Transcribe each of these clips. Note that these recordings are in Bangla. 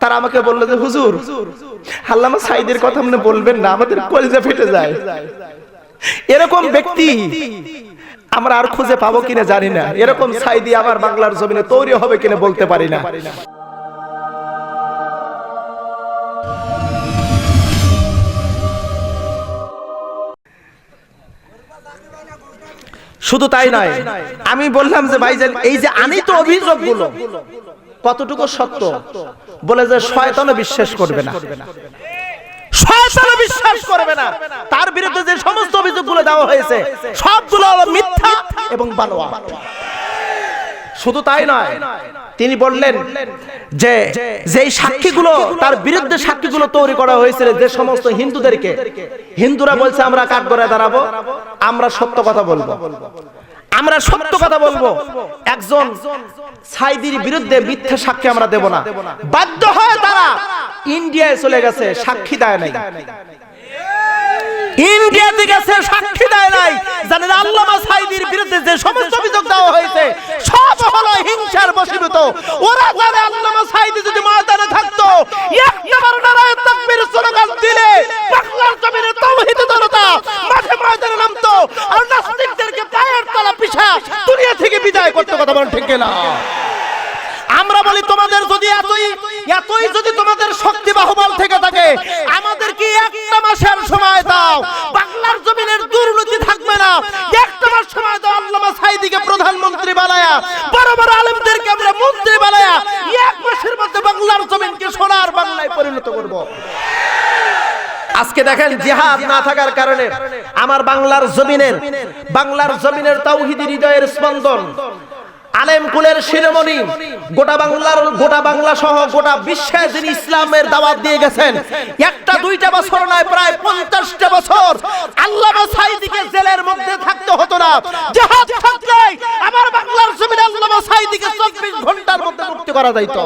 তারা আমাকে বলল যে, হুজুর, আল্লামা সাইদের কথা আপনি বলবেন না, আমাদের কলিজা ফেটে যায়। এরকম ব্যক্তি আমরা আর খুঁজে পাবো কিনা জানি না। এরকম সাইদি আবার বাংলার জমিনে তৈরি হবে কিনা বলতে পারি না। শুধু তাই নয়, আমি বললাম যে, ভাইজান, এই যে আনিত অভিযোগগুলো কতটুকু সত্য? বলে যে শয়তানও বিশ্বাস করবে না। বিশ্বাস করবে না। তার বিরুদ্ধে যে সমস্ত দেওয়া হয়েছে, সবগুলো মিথ্যা শুধু তাই নয়, তিনি বললেন যে, যেই সাক্ষীগুলো, তার বিরুদ্ধে সাক্ষীগুলো তৈরি করা হয়েছিল, যে সমস্ত হিন্দুদেরকে, হিন্দুরা বলছে, আমরা কাঠ করে দাঁড়াবো, আমরা সত্য কথা বলব। আমরা সত্য কথা বলব। একজন সাইদির বিরুদ্ধে মিথ্যা সাক্ষী আমরা দেব না। বাধ্য হয় তারা। ইন্ডিয়ায় চলে গেছে সাক্ষী দেয় নাই। ইন্ডিয়াতে গেছে সাক্ষী দেয় নাই। জানেন আল্লামা সাইদির বিরুদ্ধে যে সমস্ত অভিযোগ দেওয়া হয়েছে সব হলো হিংসার বশীভূত। ওরা জানে আল্লামা সাইদি যদি ময়দানে থাকতো একবার নারায়ণ তাকবীর স্লোগান দিলে বাংলার জমিনে তাওহীদ জনতা মাঠে ময়দানে নামতো। আর পিছা দুনিয়া থেকে বিদায় করতে কথা বলেন, ঠিক না আমরা বলি, তোমাদের যদি এতই এতই যদি তোমাদের শক্তি বাহুবল থেকে থাকে, আমাদের কি একটা মাসের সময় দাও? বাংলার জমিনের দুর্নীতি থাকবে না। একটা মাস সময় দাও, আল্লামা সাইদিকে প্রধানমন্ত্রী বানায়া, বড় বড় আলেমদেরকে আমরা মন্ত্রী বানায়া, এক মাসের মধ্যে বাংলার জমিনকে সোনার বাংলায় পরিণত করব। আজকে দেখেন জিহাদ না থাকার কারণে আমার বাংলার জমিনের বাংলার জমিনের তাওহিদি হৃদয়ের স্পন্দন, আলেম কুলের শিরোমণি, গোটা বাংলার, গোটা বাংলা সহ গোটা বিশ্বে যিনি ইসলামের দাওয়াত দিয়ে গেছেন, একটা, দুইটা বছর নয়, প্রায় পঞ্চাশটা বছর আল্লাহ সাইদিকে জেলের মধ্যে থাকতে হতো না। জাহাজ থাকলে আমার বাংলার জমিনে আল্লাহ সাইদিকে চব্বিশ ঘণ্টার মধ্যে মুক্তি করা যাইতো।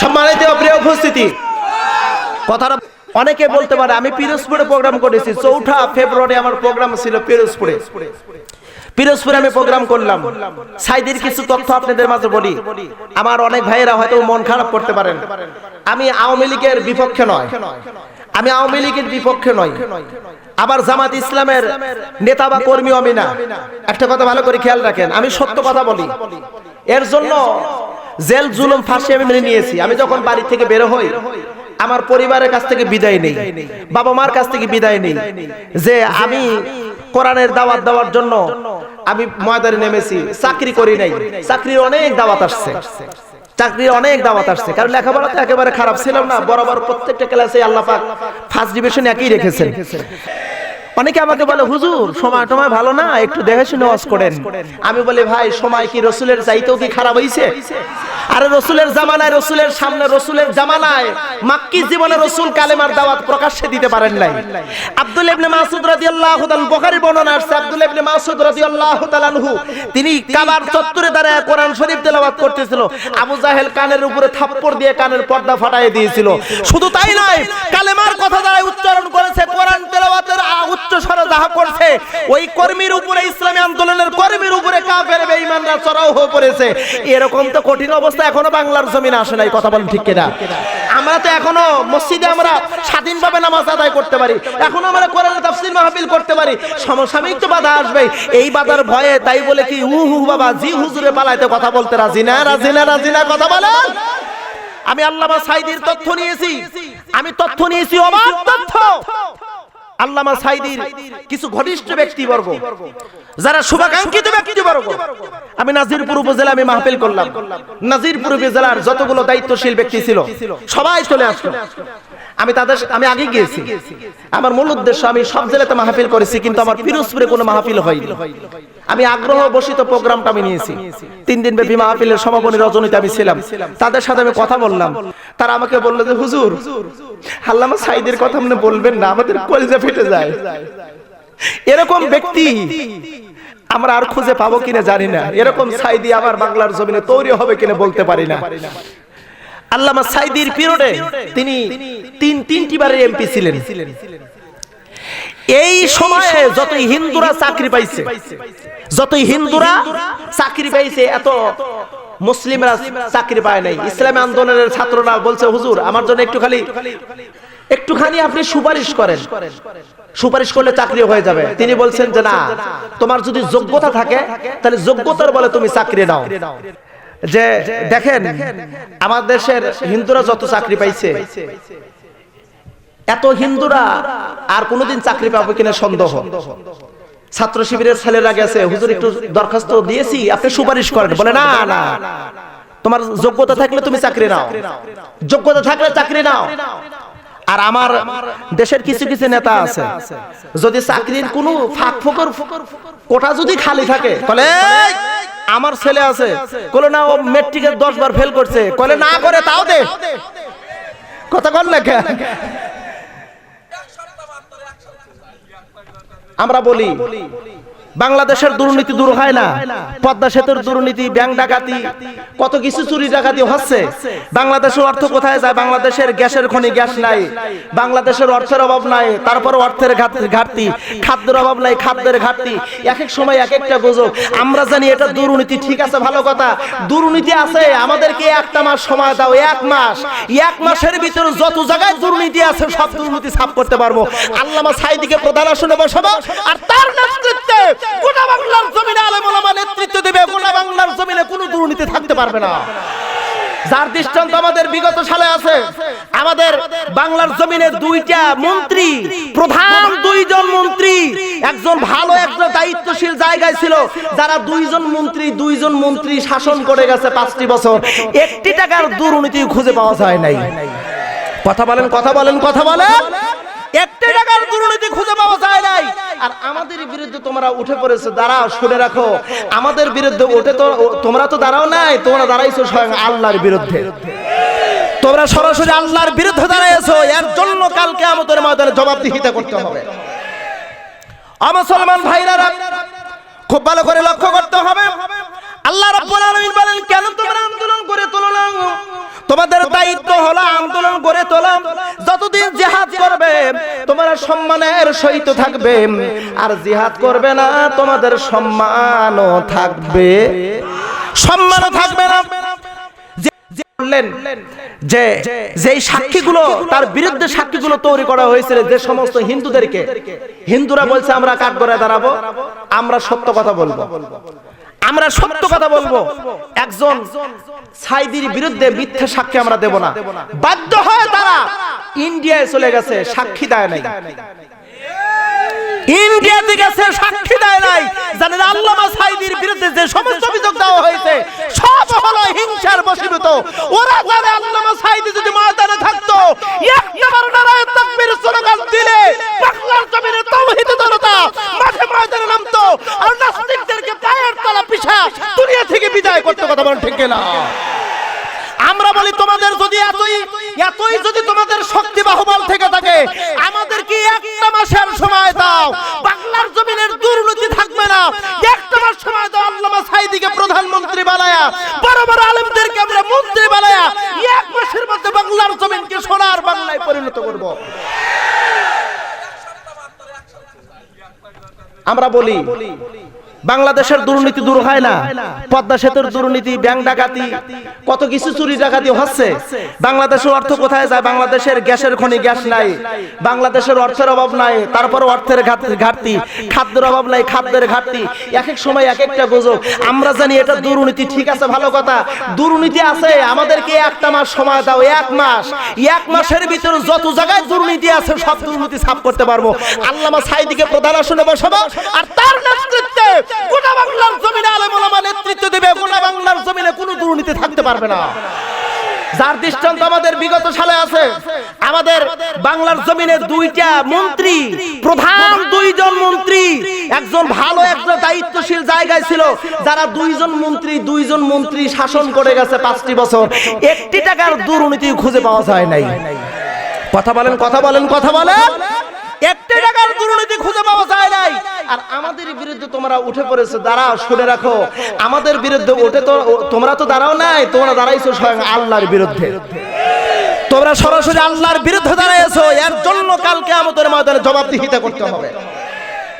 সম্মানিত প্রিয় উপস্থিতি, কথাটা অনেকে বলতে পারে, আমি পিরোজপুরে প্রোগ্রাম করেছি, চৌঠা ফেব্রুয়ারি আমার প্রোগ্রাম ছিল পিরোজপুরে। পিরোজপুরে আমি প্রোগ্রাম করলাম। সাইদের কিছু তথ্য আপনাদের মাঝে বলি। আমার অনেক ভাইয়েরা হয়তো মন খারাপ করতে পারেন। আমি আওয়ামী লীগের বিপক্ষে নয়। আমি আওয়ামী লীগের বিপক্ষে নয় আবার জামাত ইসলামের নেতা বা কর্মী আমি না। একটা কথা ভালো করে খেয়াল রাখেন। আমি সত্য কথা বলি। এর জন্য জেল জুলুম ফাঁসি আমি মেনে নিয়েছি। আমি যখন বাড়ি থেকে বের হই আমার পরিবারের কাছ থেকে বিদায় নেই। বাবা মার কাছ থেকে বিদায় নেই। যে আমি কোরআনের দাওয়াত দেওয়ার জন্য আমি ময়দানে নেমেছি। চাকরি করি নাই। চাকরির অনেক দাওয়াত আসছে। চাকরির অনেক দাওয়াত আসছে। কারণ লেখাপড়া তো একেবারে খারাপ ছিলাম না। বরাবর প্রত্যেকটা ক্লাসে আল্লাহ পাক ফার্স্ট ডিভিশন একই রেখেছেন। অনেকে আমাকে বলে হুজুর সময় টময় ভালো না? একটু দেখে শুনে ওয়াজ করেন। আমি বলি ভাই সময় কি রসুলের চাইতেও কি খারাপ হইছে? আরে রসুলের জামানায়, রসুলের সামনে, রসুলের জামানায় মাক্কি জীবনে রসুল কালেমার দাওয়াত প্রকাশ্যে দিতে পারেন নাই। আব্দুল ইবনে মাসুদ রাদিয়াল্লাহু তাআলা বুখারী বর্ণনা আসছে, আব্দুল ইবনে মাসুদ রাদিয়াল্লাহু তাআলা আনহু, তিনি কাবার চত্বরে দাঁড়ায় কোরআন শরীফ তেলাওয়াত করতেছিল, আবু জাহেল কানের উপরে থাপ্পড় দিয়ে কানের পর্দা ফাটায় দিয়েছিল। শুধু তাই নয়, কালেমার কথা দ্বারা উচ্চারণ করেছে কোরআন তেলাওয়াতের উচ্চ করছে। ওই কর্মীর উপরে, ইসলামী আন্দোলনের কর্মীর উপরে কাফের চড়াও হয়ে পড়েছে। এরকম তো কঠিন অবস্থা এখনও বাংলার জমিনে আসে নাই, কথা বলেন ঠিক কিনা? আমরা তো এখনও মসজিদে আমরা স্বাধীনভাবে নামাজ আদায় করতে পারি। আমরা তাফসীর মাহফিল করতে পারি। সমসাময়িক তো বাধা আসবে এই বাধার ভয়ে তাই বলে কি হু হু, বাবা, জি, হুজুরে পালাইতে কথা বলতে রাজি না রাজি না রাজি না, কথা বলেন? আমি আল্লামা সাইদির তথ্য নিয়েছি। আমি তথ্য নিয়েছি অবাক তথ্য। আল্লামা সাইদির কিছু ঘনিষ্ঠ ব্যক্তিবর্গ যারা শুভাকাঙ্ক্ষিত ব্যক্তিবর্গ আমি নাজিরপুর উপজেলা আমি মাহফিল করলাম। নাজিরপুর উপজেলার যতগুলো দায়িত্বশীল ব্যক্তি ছিল সবাই চলে আসলো। আমি তাদের আমি আগে গিয়েছি। আমার মূল উদ্দেশ্য আমি সব জেলাতে মাহফিল করেছি কিন্তু আমার পিরোজপুরে কোনো মাহফিল হয়নি। আমি আগ্রহ বসিত প্রোগ্রামটা আমি নিয়েছি। তিন দিন ব্যাপী মাহফিলের সমাপনী রজনীতে আমি ছিলাম। তাদের সাথে আমি কথা বললাম। তারা আমাকে বলল যে, হুজুর, আল্লামা সাইদের কথা আপনি বলবেন না, আমাদের কলিজা ফেটে যায়। এরকম ব্যক্তি আমরা আর খুঁজে পাবো কিনা জানি না। এরকম সাইদি আবার বাংলার জমিনে তৈরি হবে কিনা বলতে পারি না। আল্লামা সাইদির পিরিয়ডে তিনি তিন, তিনটি বারের এমপি ছিলেন। এই সময়ে যতই হিন্দুরা চাকরি পাইছে, যতই হিন্দুরা চাকরি পাইছে, এত মুসলিমরা চাকরি পায় নাই। ইসলামী আন্দোলনের ছাত্ররা বলছে, হুজুর, আমার জন্য একটু খালি একটুখানি আপনি সুপারিশ করেন। সুপারিশ করলে চাকরি হয়ে যাবে। তিনি বলছেন যে, না, তোমার যদি যোগ্যতা থাকে, তাহলে যোগ্যতার বলে তুমি চাকরি নাও যে, দেখেন, আমার দেশের হিন্দুরা যত চাকরি পাইছে, এত হিন্দুরা আর কোনোদিন চাকরি পাবে কিনা সন্দেহ। ছাত্র শিবিরের ছেলেরা গেছে হুজুর, একটু দরখাস্ত দিয়েছি, আপনি সুপারিশ করেন। বলে, না না তোমার যোগ্যতা থাকলে তুমি চাকরি নাও। যোগ্যতা থাকলে চাকরি নাও। আর আমার দেশের কিছু কিছু নেতা আছে, যদি চাকরির কোনো ফাঁক ফোকর কোটা যদি খালি থাকে, বলে আমার ছেলে আছে। বলে, না, ও মেট্রিকের দশ বার ফেল করছে। কলে না করে, তাও দে। কথা কল না আমরা বলি বাংলাদেশের দুর্নীতি দূর হয় না। পদ্মা সেতুর দুর্নীতি, ব্যাংক ডাকাতি, কত কিছু চুরি ডাকাতি হচ্ছে। বাংলাদেশের অর্থ কোথায় যায়? বাংলাদেশের গ্যাসের খনি গ্যাস নাই। বাংলাদেশের অর্থের অভাব নাই। তারপর অর্থের ঘাটতি। খাদ্যের অভাব নাই, খাদ্যের ঘাটতি। এক এক সময় এক একটা গুজব। আমরা জানি এটা দুর্নীতি। ঠিক আছে, ভালো কথা। দুর্নীতি আছে। আমাদেরকে একটা মাস সময় দাও, এক মাস। এক মাসের ভিতরে যত জায়গায় দুর্নীতি আছে, সব দুর্নীতি সাফ করতে পারব। আল্লামা সাইদিকে প্রধান আসনে বসাবো। আর তার নেতৃত্বে গোটা বাংলার জমিনে আলেম ওলামা নেতৃত্ব দেবে গোটা বাংলার জমিনে কোনো দুর্নীতি থাকতে পারবে না। যার দৃষ্টান্ত আমাদের বিগত সালে আছে, আমাদের বাংলার জমিনে দুইটা মন্ত্রী, প্রধান দুইজন মন্ত্রী, একজন ভালো, একজন দায়িত্বশীল জায়গায় ছিল, যারা দুইজন মন্ত্রী দুইজন মন্ত্রী শাসন করে গেছে পাঁচটি বছর। একটি টাকার দুর্নীতি খুঁজে পাওয়া যায় নাই। কথা বলেন কথা বলেন কথা বলেন। একটি টাকার দুর্নীতি খুঁজে পাওয়া যায় নাই। আর আমাদের বিরুদ্ধে তোমরা উঠে পড়েছো, দাঁড়াও, শুনে রাখো। আমাদের বিরুদ্ধে উঠে তো তোমরা তো দাঁড়াও নাই, তোমরা দাঁড়াইছো স্বয়ং আল্লাহর বিরুদ্ধে। তোমরা সরাসরি আল্লাহর বিরুদ্ধে দাঁড়াইছো, এর জন্য কালকে আমাদের ময়দানে জবাবদিহিতা করতে হবে। আমার সলমান ভাইরা, খুব ভালো করে লক্ষ্য করতে হবে। আল্লাহ রাব্বুল আলামিন বলেন কেন তোমরা আন্দোলন করে তোলো না তোমাদের দায়িত্ব হলো আন্দোলন করে তোলা। যতদিন জিহাদ করবে তোমরা সম্মানের সহিত থাকবে। আর জিহাদ করবে না তোমাদের সম্মানও থাকবে। সম্মানও থাকবে না। বললেন যে যেই সাক্ষীগুলো তার বিরুদ্ধে সাক্ষীগুলো তৈরি করা হয়েছিল যে সমস্ত হিন্দুদেরকে হিন্দুরা বলছে আমরা কাঠ করে দাঁড়াবো আমরা সত্য কথা বলব। আমরা সত্য কথা বলব। একজন সাইদির বিরুদ্ধে মিথ্যা সাক্ষী আমরা দেব না। বাধ্য হয় তারা ইন্ডিয়ায় চলে গেছে সাক্ষী দেয় নাই। ইন্ডিয়াতে গেছে সাক্ষী দেয় নাই। জানেন আল্লামা সাইদির বিরুদ্ধে যে সমস্ত অভিযোগ দেওয়া হয়েছে সব হলো হিংসার বশীভূত। ওরা জানে আল্লামা সাইদি যদি ময়দানে থাকতো একবার নারায় তাকবীর স্লোগান দিলে বাংলার জমিনে তাওহীদ জনতা মাঠে ময়দানে নামতো আর নাস্তিকদেরকে পায়ের তলা পিছা দুনিয়া থেকে বিদায় করতে কথা ঠিক না আমরা বলি তোমাদের যদি এতই এতই যদি তোমাদের শক্তি বাহুবল থেকে থাকে আমাদেরকে একটা মাসের সময় দাও? বাংলার জমিনের দুর্নীতি থাকবে না। একটা মাস সময় দাও, আল্লামা সাইদিকে প্রধানমন্ত্রী বানায়া, বড় বড় আলেমদেরকে আমরা মন্ত্রী বানায়া, এক মাসের মধ্যে বাংলার জমিনকে সোনার বাংলায় পরিণত করব। আমরা বলি বাংলাদেশের দুর্নীতি দূর হয় না। পদ্মা সেতুর দুর্নীতি, ব্যাংক ডাকাতি, কত কিছু চুরি ডাকাতি হচ্ছে। বাংলাদেশের অর্থ কোথায় যায়? বাংলাদেশের গ্যাসের খনি গ্যাস নাই। বাংলাদেশের অর্থের অভাব নাই। তারপর অর্থের ঘাটতি। খাদ্যের অভাব নাই, খাদ্যের ঘাটতি। এক এক সময় এক একটা গুজব। আমরা জানি এটা দুর্নীতি। ঠিক আছে, ভালো কথা। দুর্নীতি আছে। আমাদেরকে একটা মাস সময় দাও, এক মাস। এক মাসের ভিতরে যত জায়গায় দুর্নীতি আছে, সব দুর্নীতি সাফ করতে পারব। আল্লামা সাইদিকে প্রধান আসনে বসাবো, আর তার নেতৃত্বে গোটা বাংলার জমিনে আলেম নেতৃত্ব দেবে, গোটা বাংলার জমিনে কোনো দুর্নীতি থাকতে পারবে না। যার দৃষ্টান্ত আমাদের বিগত সালে আছে, আমাদের বাংলার দুইটা মন্ত্রী, প্রধান দুইজন মন্ত্রী, একজন ভালো, একজন দায়িত্বশীল জায়গায় ছিল, যারা দুইজন মন্ত্রী দুইজন মন্ত্রী শাসন করে গেছে পাঁচটি বছর। একটি টাকার দুর্নীতি খুঁজে পাওয়া যায় নাই। কথা বলেন কথা বলেন কথা বলেন। একটি টাকার দুর্নীতি খুঁজে পাওয়া যায় নাই। আর আমাদের বিরুদ্ধে তোমরা উঠে পড়েছো, দাঁড়াও, শুনে রাখো। আমাদের বিরুদ্ধে উঠে তো তোমরা তো দাঁড়াও নাই, তোমরা দাঁড়াইছো স্বয়ং আল্লাহর বিরুদ্ধে। তোমরা সরাসরি আল্লাহর বিরুদ্ধে দাঁড়াইছো, এর জন্য কালকে আমাদের ময়দানে জবাবদিহিতা করতে হবে।